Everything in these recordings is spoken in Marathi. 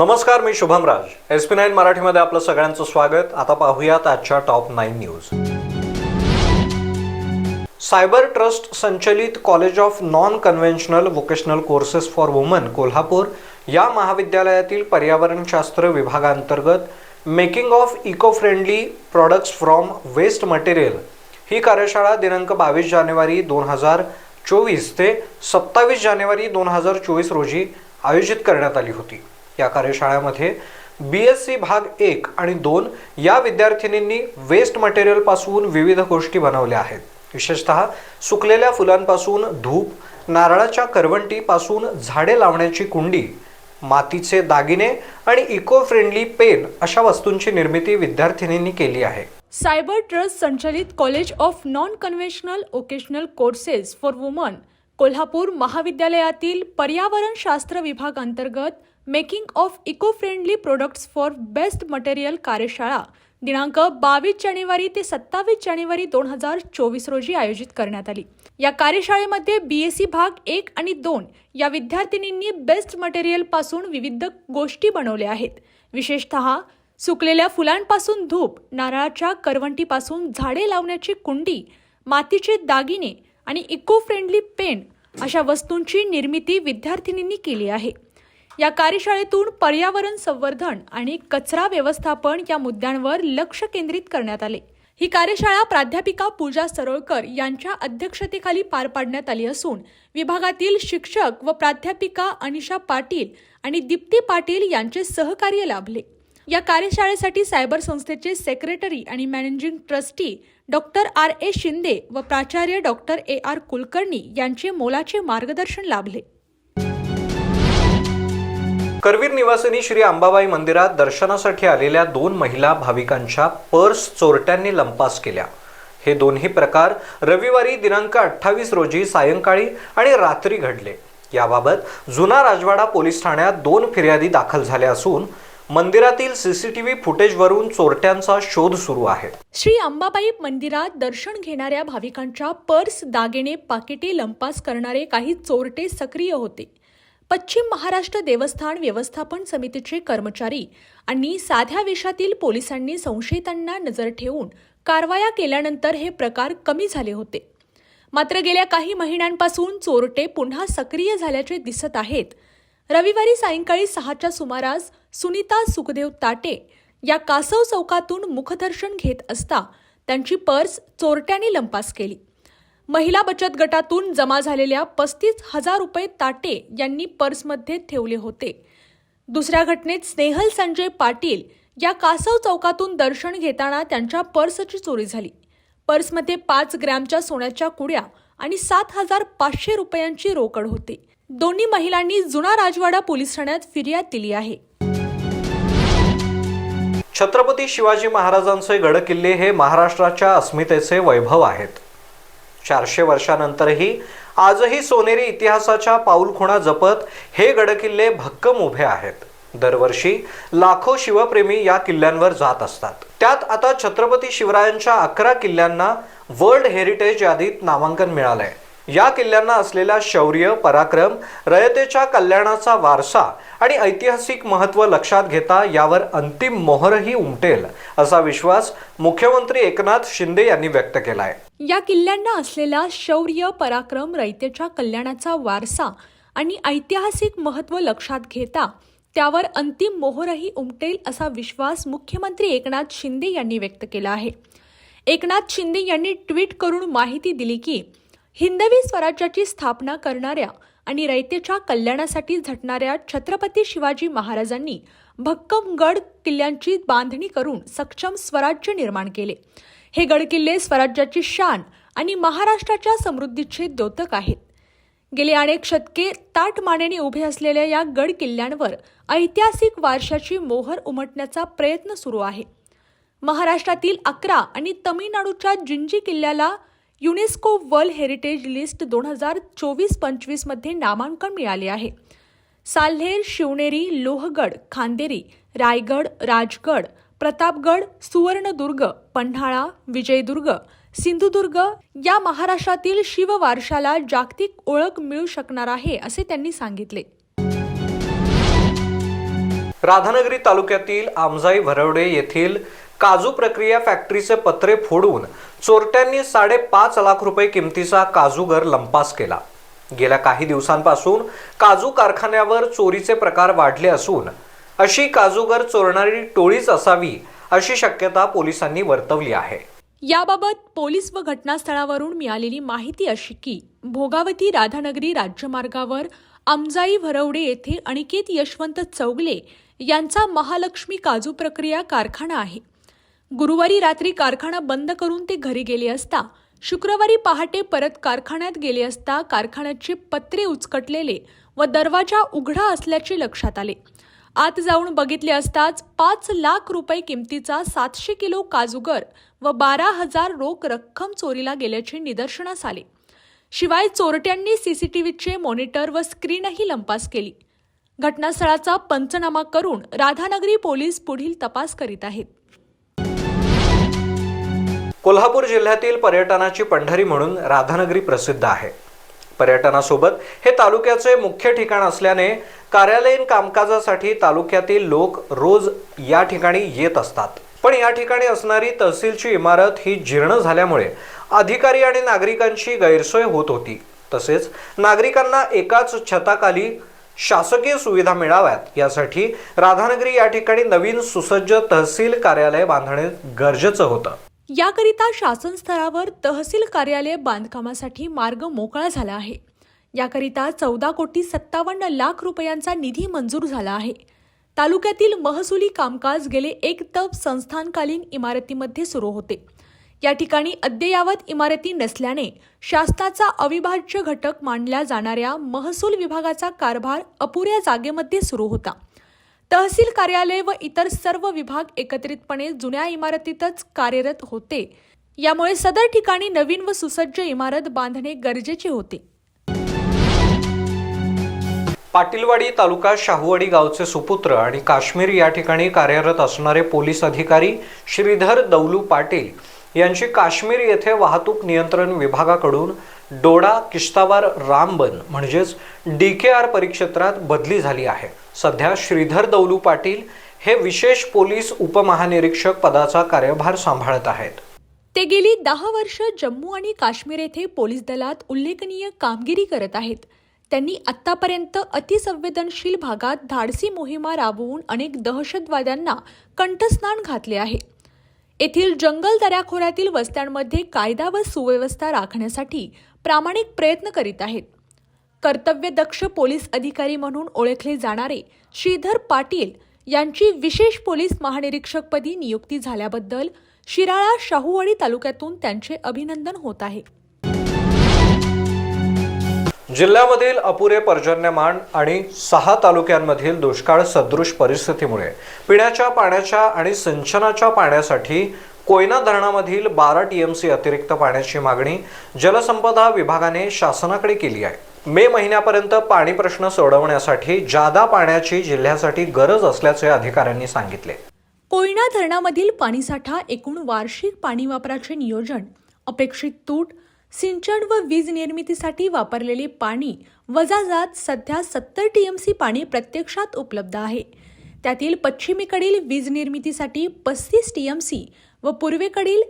नमस्कार मी Shubham Raj S P nine मराठीमध्ये आपलं सगळ्यांचं स्वागत. आता पाहूयात आजच्या top nine news. Cyber trust संचलित college of non conventional vocational courses for women Kolhapur या महाविद्यालयातील पर्यावरणशास्त्र विभागांतर्गत making of eco friendly products from waste material ही कार्यशाळा दिनांक बावीस जानेवारी दोन हजार चोवीस ते सत्तावीस जानेवारी दोन हजार चोवीस रोजी आयोजित करण्यात आली होती. या कार्यशाळेमध्ये बी एस सी भाग एक आणि दोन या विद्यार्थिनींनी वेस्ट मटेरियलपासून विविध गोष्टी बनवल्या आहेत. विशेषतः सुकलेल्या फुलांपासून धूप नारळाच्या करवंटीपासून झाडे लावण्याची कुंडी मातीचे दागिने आणि इको फ्रेंडली पेन अशा वस्तूंची निर्मिती विद्यार्थिनींनी केली आहे. सायबर ट्रस्ट संचालित college of non conventional vocational courses for women Kolhapur महाविद्यालयातील पर्यावरणशास्त्र विभागांतर्गत making of eco friendly products for best material कार्यशाळा दिनांक बावीस जानेवारी ते सत्तावीस जानेवारी दोन हजार चोवीस रोजी आयोजित करण्यात आली. या कार्यशाळेमध्ये बी ए सी भाग एक आणि दोन या विद्यार्थिनींनी बेस्ट मटेरियलपासून विविध गोष्टी बनवल्या आहेत. विशेषतः सुकलेल्या फुलांपासून धूप नारळाच्या करवंटीपासून झाडे लावण्याची कुंडी मातीचे दागिने आणि इको फ्रेंडली पेन अशा वस्तूंची निर्मिती विद्यार्थिनींनी केली आहे. या कार्यशाळेतून पर्यावरण संवर्धन आणि कचरा व्यवस्थापन या मुद्द्यांवर लक्ष केंद्रित करण्यात आले. ही कार्यशाळा प्राध्यापिका पूजा सरोळकर यांच्या अध्यक्षतेखाली पार पाडण्यात आली असून विभागातील शिक्षक व प्राध्यापिका अनिशा पाटील आणि दीप्ती पाटील यांचे सहकार्य लाभले. या कार्यशाळेसाठी सायबर संस्थेचे secretary and managing trustee doctor R A Shinde व प्राचार्य डॉक्टर ए आर कुलकर्णी यांचे मोलाचे मार्गदर्शन लाभले. करवीर निवासिनी श्री अंबाबाई मंदिरात दर्शनासाठी आलेल्या दोन महिला भाविकांच्या पर्स चोरट्यांनी लंपास केल्या. हे दोन्ही प्रकार रविवारी दिनांक अठ्ठावीस रोजी सायंकाळी आणि रात्री घडले. याबाबत जुना राजवाडा पोलीस ठाण्यात दोन फिर्यादी दाखल झाल्या असून मंदिरातील सीसीटीव्ही फुटेजवरून चोरट्यांचा शोध सुरू आहे. श्री अंबाबाई मंदिरात दर्शन घेणाऱ्या भाविकांच्या पर्स दागिने पाकिटे लंपास करणारे काही चोरटे सक्रिय होते. पश्चिम महाराष्ट्र देवस्थान व्यवस्थापन समितीचे कर्मचारी आणि साध्या वेशातील पोलिसांनी संशयितांना नजर ठेवून कारवाया केल्यानंतर हे प्रकार कमी झाले होते. मात्र गेल्या काही महिन्यांपासून चोरटे पुन्हा सक्रिय झाल्याचे दिसत आहेत. रविवारी सायंकाळी सहाच्या सुमारास सुनीता सुखदेव ताटे या कासव चौकातून मुखदर्शन घेत असता त्यांची पर्स चोरट्यांनी लंपास केली. महिला बचत गटातून जमा झालेल्या पस्तीस हजार रुपये ताटे यांनी पर्समध्ये ठेवले होते. दुसऱ्या घटनेत स्नेहल संजय पाटील या कासव चौकातून दर्शन घेताना त्यांच्या पर्सची चोरी झाली. पर्समध्ये पाच ग्रॅमच्या सोन्याच्या कुड्या आणि सात हजार पाचशे रुपयांची रोकड होती. दोन्ही महिलांनी जुना राजवाडा पोलीस ठाण्यात फिर्याद दिली आहे. छत्रपती शिवाजी महाराजांचे गडकिल्ले हे महाराष्ट्राच्या अस्मितेचे वैभव आहेत. चारशे वर्षानंतरही आजही सोनेरी इतिहासाच्या पाऊलखुणा जपत हे गडकिल्ले भक्कम उभे आहेत. दरवर्षी लाखो शिवप्रेमी या किल्ल्यांवर जात असतात. त्यात आता छत्रपती शिवरायांच्या अकरा किल्ल्यांना वर्ल्ड हेरिटेज यादीत नामांकन मिळालंय. या किल्ल्यांना असलेला शौर्य पराक्रम रयतेच्या कल्याणाचा वारसा आणि ऐतिहासिक महत्त्व लक्षात घेता यावर अंतिम मोहरही उमटेल असा विश्वास मुख्यमंत्री एकनाथ शिंदे यांनी व्यक्त केला आहे या किल्ल्यांना असलेला शौर्य पराक्रम रयतेच्या कल्याणाचा वारसा आणि ऐतिहासिक महत्त्व लक्षात घेता त्यावर अंतिम मोहरही उमटेल असा विश्वास मुख्यमंत्री एकनाथ शिंदे यांनी व्यक्त केला आहे. एकनाथ शिंदे यांनी ट्विट करून माहिती दिली की हिंदवी स्वराज्याची स्थापना करणाऱ्या आणि रयतेच्या कल्याणासाठी झटणाऱ्या छत्रपती शिवाजी महाराजांनी भक्कम गड किल्ल्यांची बांधणी करून सक्षम स्वराज्य निर्माण केले. हे गडकिल्ले स्वराज्याची शान आणि महाराष्ट्राच्या समृद्धीचे द्योतक आहेत. गेली अनेक शतके ताट मानेने उभे असलेल्या या गड किल्ल्यांवर ऐतिहासिक वारशाची मोहर उमटण्याचा प्रयत्न सुरू आहे. महाराष्ट्रातील अकरा आणि तमिळनाडूच्या जिंजी किल्ल्याला युनेस्को वर्ल्ड हेरिटेज लिस्ट दोन हजार चोवीस पंचवीसमध्ये नामांकन मिळाले आहे. साल्हेर शिवनेरी लोहगड खांदेरी रायगड राजगड प्रतापगड सुवर्णदुर्ग पन्हाळा विजयदुर्ग सिंधुदुर्ग या महाराष्ट्रातील शिववारशाला जागतिक ओळख मिळू शकणार आहे असे त्यांनी सांगितले. राधानगरी तालुक्यातील आमजाई भरवडे येथील काजू प्रक्रिया फॅक्टरीचे पत्रे फोडून चोरट्यांनी साडेपाच लाख रुपये किमतीचा काजूगर लंपास केला. गेल्या काही दिवसांपासून काजू कारखान्यावर चोरीचे प्रकार वाढले असून अशी काजूगर चोरणारी टोळीच असावी अशी शक्यता पोलिसांनी वर्तवली आहे. याबाबत पोलीस व घटनास्थळावरून मिळालेली माहिती अशी की भोगावती राधानगरी राज्यमार्गावर आमजाई भरवडे येथे अनिकेत यशवंत चौगले यांचा महालक्ष्मी काजू प्रक्रिया कारखाना आहे. गुरुवारी रात्री कारखाना बंद करून ते घरी गेले असता शुक्रवारी पहाटे परत कारखान्यात गेले असता कारखान्याचे पत्रे उचकटलेले व दरवाजा उघडा असल्याचे लक्षात आले. आत जाऊन बघितले असताच पाच लाख रुपये किमतीचा सातशे किलो काजूगर व बारा हजार रोख रक्कम चोरीला गेल्याचे निदर्शनास आले. शिवाय चोरट्यांनी सीसीटीव्हीचे मॉनिटर व स्क्रीनही लंपास केली. घटनास्थळाचा पंचनामा करून राधानगरी पोलीस पुढील तपास करीत आहेत. कोल्हापूर जिल्ह्यातील पर्यटनाची पंढरी म्हणून राधानगरी प्रसिद्ध आहे. पर्यटनासोबत हे तालुक्याचे मुख्य ठिकाण असल्याने कार्यालयीन कामकाजासाठी तालुक्यातील लोक रोज या ठिकाणी येत असतात. पण या ठिकाणी असणारी तहसीलची इमारत ही जीर्ण झाल्यामुळे अधिकारी आणि नागरिकांची गैरसोय होत होती. तसेच नागरिकांना एकाच छताखाली शासकीय सुविधा मिळाव्यात. यासाठी राधानगरी या ठिकाणी नवीन सुसज्ज तहसील कार्यालय बांधणे गरजेचं होतं. याकरिता शासन स्तरावर तहसील कार्यालय बांधकामासाठी मार्ग मोकळा झाला आहे. याकरिता चौदा कोटी सत्तावन्न लाख रुपयांचा निधी मंजूर झाला आहे. तालुक्यातील महसुली कामकाज गेले एक तप संस्थानकालीन इमारतीमध्ये सुरू होते. या ठिकाणी अद्ययावत इमारती नसल्याने शासनाचा अविभाज्य घटक मानल्या जाणाऱ्या महसूल विभागाचा कारभार अपुऱ्या जागेमध्ये सुरू होता. तहसील कार्यालय व इतर सर्व विभाग एकत्रितपणे जुन्या इमारतीतच कार्यरत होते. यामुळे सदर ठिकाणी नवीन व सुसज्ज इमारत बांधणे गरजेचे होते. पाटीलवाडी तालुका शाहूवाडी गावचे सुपुत्र आणि काश्मीर या ठिकाणी कार्यरत असणारे पोलीस अधिकारी श्रीधर दौलू पाटील यांची काश्मीर येथे वाहतूक नियंत्रण विभागाकडून डोडा किश्तावार रामबन म्हणजेच डी के आर परिक्षेत्रात बदली झाली आहे. सध्या श्रीधर दौलू पाटील हे विशेष पोलीस उपमहानिरीक्षक पदाचा कार्यभार सांभाळत आहेत. ते गेली दहा वर्ष जम्मू आणि काश्मीर येथे पोलीस दलात उल्लेखनीय कामगिरी करत आहेत. त्यांनी आत्तापर्यंत अतिसंवेदनशील भागात धाडसी मोहिमा राबवून अनेक दहशतवाद्यांना कंठस्नान घातले आहे. येथील जंगल दऱ्याखोऱ्यातील वस्त्यांमध्ये कायदा व सुव्यवस्था राखण्यासाठी प्रामाणिक प्रयत्न करीत आहेत. कर्तव्यदक्ष पोलीस अधिकारी म्हणून ओळखले जाणारे श्रीधर पाटील यांची विशेष पोलीस महानिरीक्षकपदी नियुक्ती झाल्याबद्दल शिराळा शाहूवाडी तालुक्यातून त्यांचे अभिनंदन होत आहे. जिल्ह्यामधील अपुरे पर्जन्यमान आणि सहा तालुक्यांमधील दुष्काळ सदृश परिस्थितीमुळे पिण्याच्या पाण्याच्या आणि सिंचनाच्या पाण्यासाठी कोयना धरणामधील बारा टीएमसी अतिरिक्त पाण्याची मागणी जलसंपदा विभागाने शासनाकडे केली आहे. मे महिन्यापर्यंत पाणी प्रश्न सोडवण्यासाठी जादा पाण्याची जिल्ह्यासाठी गरज असल्याचे अधिकाऱ्यांनी सांगितले. कोयना धरणामधील पाणीसाठा एकूण वार्षिक पाणी वापराचे नियोजन अपेक्षित तूट सिंचन व वीज निर्मितीसाठी वापरलेले पाणी वजा जात सध्या सत्तर टीएमसी पाणी प्रत्यक्षात उपलब्ध आहे. त्यातील पश्चिमेकडील वीज निर्मितीसाठी पस्तीस टीएमसी व पूर्वेकडील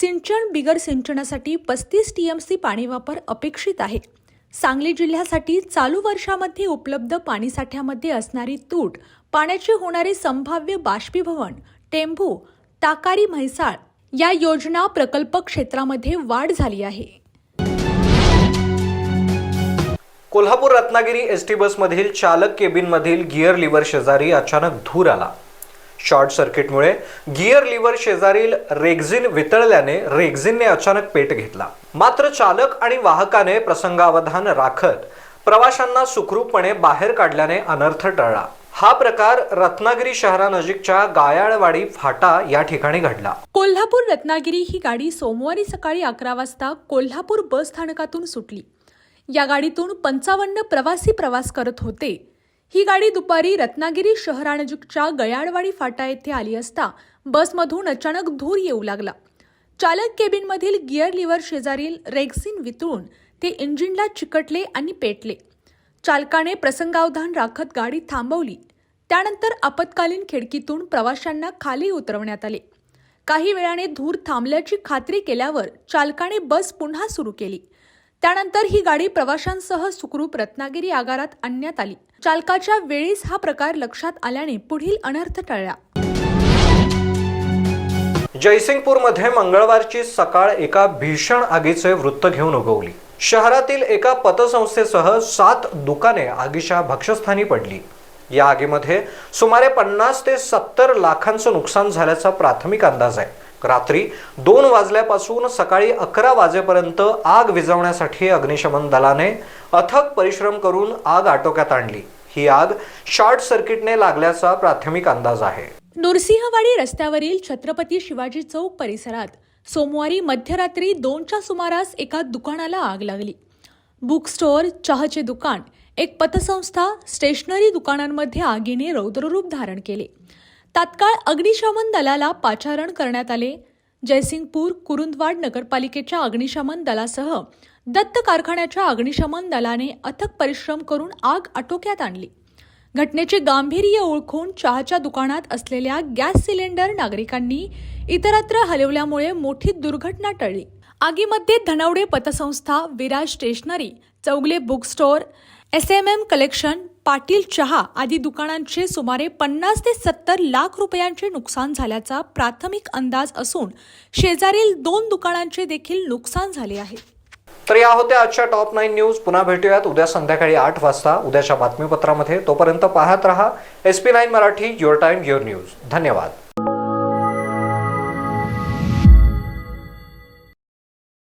सिंचन बिगर सिंचनासाठी पस्तीस टीएमसी पाणी वापर अपेक्षित आहे. सांगली जिल्ह्यासाठी चालू वर्षामध्ये उपलब्ध पाणीसाठ्यामध्ये असणारी तूट पाण्याचे होणारे संभाव्य बाष्पीभवन टेंभू ताकारी म्हैसाळ या योजना प्रकल्प क्षेत्रामध्ये वाढ झाली आहे. कोल्हापूर रत्नागिरी एस टी बसमधील चालक केबिनमधील गिअर लिव्हर शेजारी अचानक धूर आला. शॉर्ट सर्किटमुळे गिअर लिव्हर शेजारील रेग्झिन वितळल्याने रेग्झिनने अचानक पेट घेतला. मात्र चालक आणि वाहकाने प्रसंगावधान राखत प्रवाशांना सुखरूपपणे बाहेर काढल्याने अनर्थ टळला. हा प्रकार रत्नागिरी शहरानजीकच्या गायाळवाडी फाटा या ठिकाणी घडला. कोल्हापूर रत्नागिरी ही गाडी सोमवारी सकाळी अकरा वाजता कोल्हापूर बस स्थानकातून सुटली. या गाडीतून पंचावन्न प्रवासी प्रवास करत होते. ही गाडी दुपारी रत्नागिरी शहरानजीकच्या गयाळवाडी फाटा येथे आली असता बसमधून अचानक धूर येऊ लागला. चालक केबिनमधील गिअर लिव्हर शेजारील रेक्सिन वितळून ते इंजिनला चिकटले आणि पेटले. चालकाने प्रसंगावधान राखत गाडी थांबवली. त्यानंतर आपत्कालीन खिडकीतून प्रवाशांना खाली उतरवण्यात आले. काही वेळाने धूर थांबल्याची खात्री केल्यावर चालकाने बस पुन्हा सुरू केली. त्यानंतर ही गाडी प्रवाशांसह सुखरूप रत्नागिरी आगारात आणण्यात आली. चालकाच्या वेळीच हा प्रकार लक्षात आल्याने पुढील अनर्थ टळला. जयसिंगपूरमध्ये मंगळवारची सकाळ एका भीषण आगीचे वृत्त घेऊन उगवली. शहरातील एका पतसंस्थेसह सात दुकाने आगीच्या भक्षस्थानी पडली. या आगीमध्ये सुमारे पन्नास ते सत्तर लाखांचं नुकसान झाल्याचा प्राथमिक अंदाज आहे. रात्री दोन वाजल्यापासून सकाळी अकरा वाजेपर्यंत आग विझवण्यासाठी अग्निशमन दलाने अथक परिश्रम करून आग आटोक्यात आणली. ही आग शॉर्ट सर्किटने लागल्याचा प्राथमिक अंदाज आहे. नृसिंहवाडी रस्त्यावरील छत्रपती शिवाजी चौक परिसरात सोमवारी मध्यरात्री दोनच्या सुमारास एका दुकानाला आग लागली. बुक स्टोअर चहाचे दुकान एक पतसंस्था स्टेशनरी दुकानांमध्ये आगीने रौद्ररूप धारण केले. तात्काळ अग्निशमन दलाला पाचारण करण्यात आले. जयसिंगपूर कुरुंदवाड नगरपालिकेच्या अग्निशमन दलासह दत्त कारखान्याच्या अग्निशमन दलाने अथक परिश्रम करून आग आटोक्यात आणली. घटनेचे गांभीर्य ओळखून चहाच्या दुकानात असलेल्या गॅस सिलेंडर नागरिकांनी इतरत्र हलवल्यामुळे मोठी दुर्घटना टळली. आगीमध्ये धनवडे पतसंस्था Viraj stationery Chougule book store S M M collection Patil चहा आदी दुकानांचे सुमारे पन्नास ते सत्तर लाख रुपयांचे नुकसान झाल्याचा प्राथमिक अंदाज असून शेजारील दोन दुकानांचे देखील नुकसान झाले आहे. तर या होत्या आजच्या टॉप नाईन न्यूज. पुन्हा भेटूयात उद्या संध्याकाळी आठ वाजता. उद्याच्या बातमीपत्रामध्ये तोपर्यंत पाहत रहा. S P nine Marathi your time your news धन्यवाद.